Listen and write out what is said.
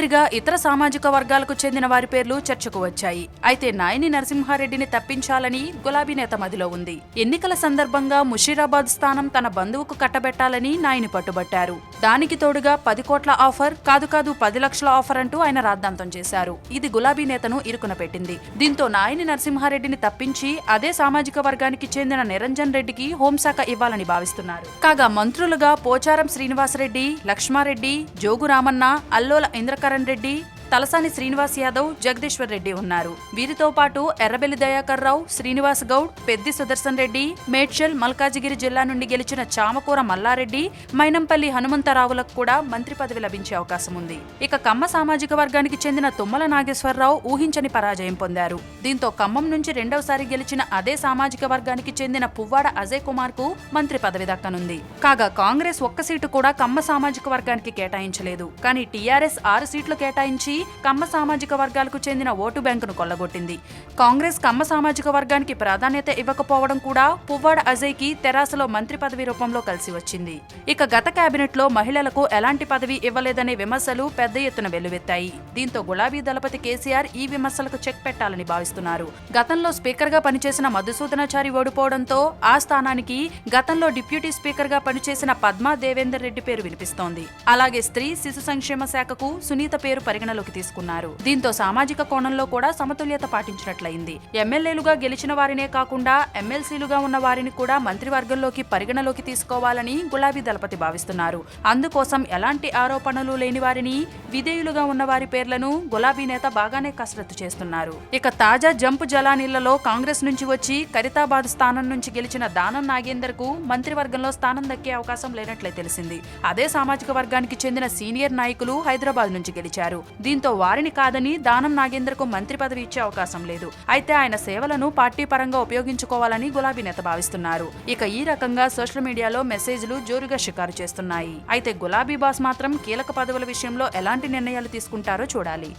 మంత్రిగా ఇతర సామాజిక వర్గాలకు చెందిన వారి పేర్లు చర్చకు వచ్చాయి. అయితే నాయని నరసింహారెడ్డిని తప్పించాలని గులాబీ నేత మదిలో ఉంది. ఎన్నికల సందర్భంగా ముషీరాబాద్ స్థానం తన బంధువుకు కట్టబెట్టాలని నాయని పట్టుబట్టారు. దానికి తోడుగా పది కోట్ల ఆఫర్ కాదు కాదు పది లక్షల ఆఫర్ అంటూ ఆయన రాద్ధాంతం చేశారు. ఇది గులాబీ నేతను ఇరుకున పెట్టింది. దీంతో నాయని నరసింహారెడ్డిని తప్పించి అదే సామాజిక వర్గానికి చెందిన నిరంజన్ రెడ్డికి హోంశాఖ ఇవ్వాలని భావిస్తున్నారు. కాగా మంత్రులుగా పోచారం శ్రీనివాసరెడ్డి లక్ష్మారెడ్డి జోగు రామన్న అల్లోల ఇంద్రకరణ్ రెడ్డి తలసాని శ్రీనివాస్ యాదవ్ జగదీశ్వర్ రెడ్డి ఉన్నారు. వీరితో పాటు ఎర్రబెల్లి దయాకర్ రావు శ్రీనివాస్ గౌడ్ పెద్ది సుదర్శన్ రెడ్డి మేడ్చల్ మల్కాజిగిరి జిల్లా నుండి గెలిచిన చామకూర మల్లారెడ్డి మైనంపల్లి హనుమంతరావులకు కూడా మంత్రి పదవి లభించే అవకాశం ఉంది. ఇక కమ్మ సామాజిక వర్గానికి చెందిన తుమ్మల నాగేశ్వరరావు ఊహించని పరాజయం పొందారు. దీంతో ఖమ్మం నుంచి రెండవసారి గెలిచిన అదే సామాజిక వర్గానికి చెందిన పువ్వాడ అజయ్ కుమార్కు మంత్రి పదవి దక్కనుంది. కాగా కాంగ్రెస్ ఒక్క సీటు కూడా కమ్మ సామాజిక వర్గానికి కేటాయించలేదు. కానీ టీఆర్ఎస్ ఆరు సీట్లు కేటాయించి కమ్మ సామాజిక వర్గాలకు చెందిన ఓటు బ్యాంకును కొల్లగొట్టింది. కాంగ్రెస్ కమ్మ సామాజిక వర్గానికి ప్రాధాన్యత ఇవ్వకపోవడం కూడా పువ్వాడ అజయ్కి తెరాసలో మంత్రి పదవి రూపంలో కలిసి వచ్చింది. ఇక గత కేబినెట్లో మహిళలకు ఎలాంటి పదవి ఇవ్వలేదనే విమర్శలు పెద్ద ఎత్తున వెల్లువెత్తాయి. దీంతో గులాబీ దళపతి కేసీఆర్ ఈ విమర్శలకు చెక్ పెట్టాలని భావిస్తున్నారు. గతంలో స్పీకర్గా పనిచేసిన మధుసూదనాచారి ఓడిపోవడంతో ఆ స్థానానికి గతంలో డిప్యూటీ స్పీకర్గా పనిచేసిన పద్మా దేవేందర్ రెడ్డి పేరు వినిపిస్తోంది. అలాగే స్త్రీ శిశు సంక్షేమ శాఖకు సునీత పేరు పరిగణలోకి తీసుకున్నారు. దీంతో సామాజిక కోణంలో కూడా సమతుల్యత పాటించినట్లయింది. ఎమ్మెల్యేలుగా గెలిచిన వారినే కాకుండా ఎమ్మెల్సీలుగా ఉన్న వారిని కూడా మంత్రివర్గంలోకి పరిగణలోకి తీసుకోవాలని గులాబీ దళపతి భావిస్తున్నారు. అందుకోసం ఎలాంటి ఆరోపణలు లేని వారిని విధేయులుగా ఉన్న వారి పేర్లను గులాబీ నేత బాగానే కసరత్తు చేస్తున్నారు. ఇక తాజా జంపు జలానీళ్ళలో కాంగ్రెస్ నుంచి వచ్చి ఖరితాబాద్ స్థానం నుంచి గెలిచిన దానం నాగేందర్కు మంత్రివర్గంలో స్థానం దక్కే అవకాశం లేనట్లే తెలిసింది. అదే సామాజిక వర్గానికి చెందిన సీనియర్ నాయకులు హైదరాబాద్ నుంచి గెలిచారు. దీంతో వారిని కాదని దానం నాగేంద్రకు మంత్రి పదవి ఇచ్చే అవకాశం లేదు. అయితే ఆయన సేవలను పార్టీ పరంగా ఉపయోగించుకోవాలని గులాబీ నేత భావిస్తున్నారు. ఇక ఈ రకంగా సోషల్ మీడియాలో మెసేజ్లు జోరుగా షికారు చేస్తున్నాయి. అయితే గులాబీ బాస్ మాత్రం కీలక పదవుల విషయంలో ఎలాంటి నిర్ణయాలు తీసుకుంటారో చూడాలి.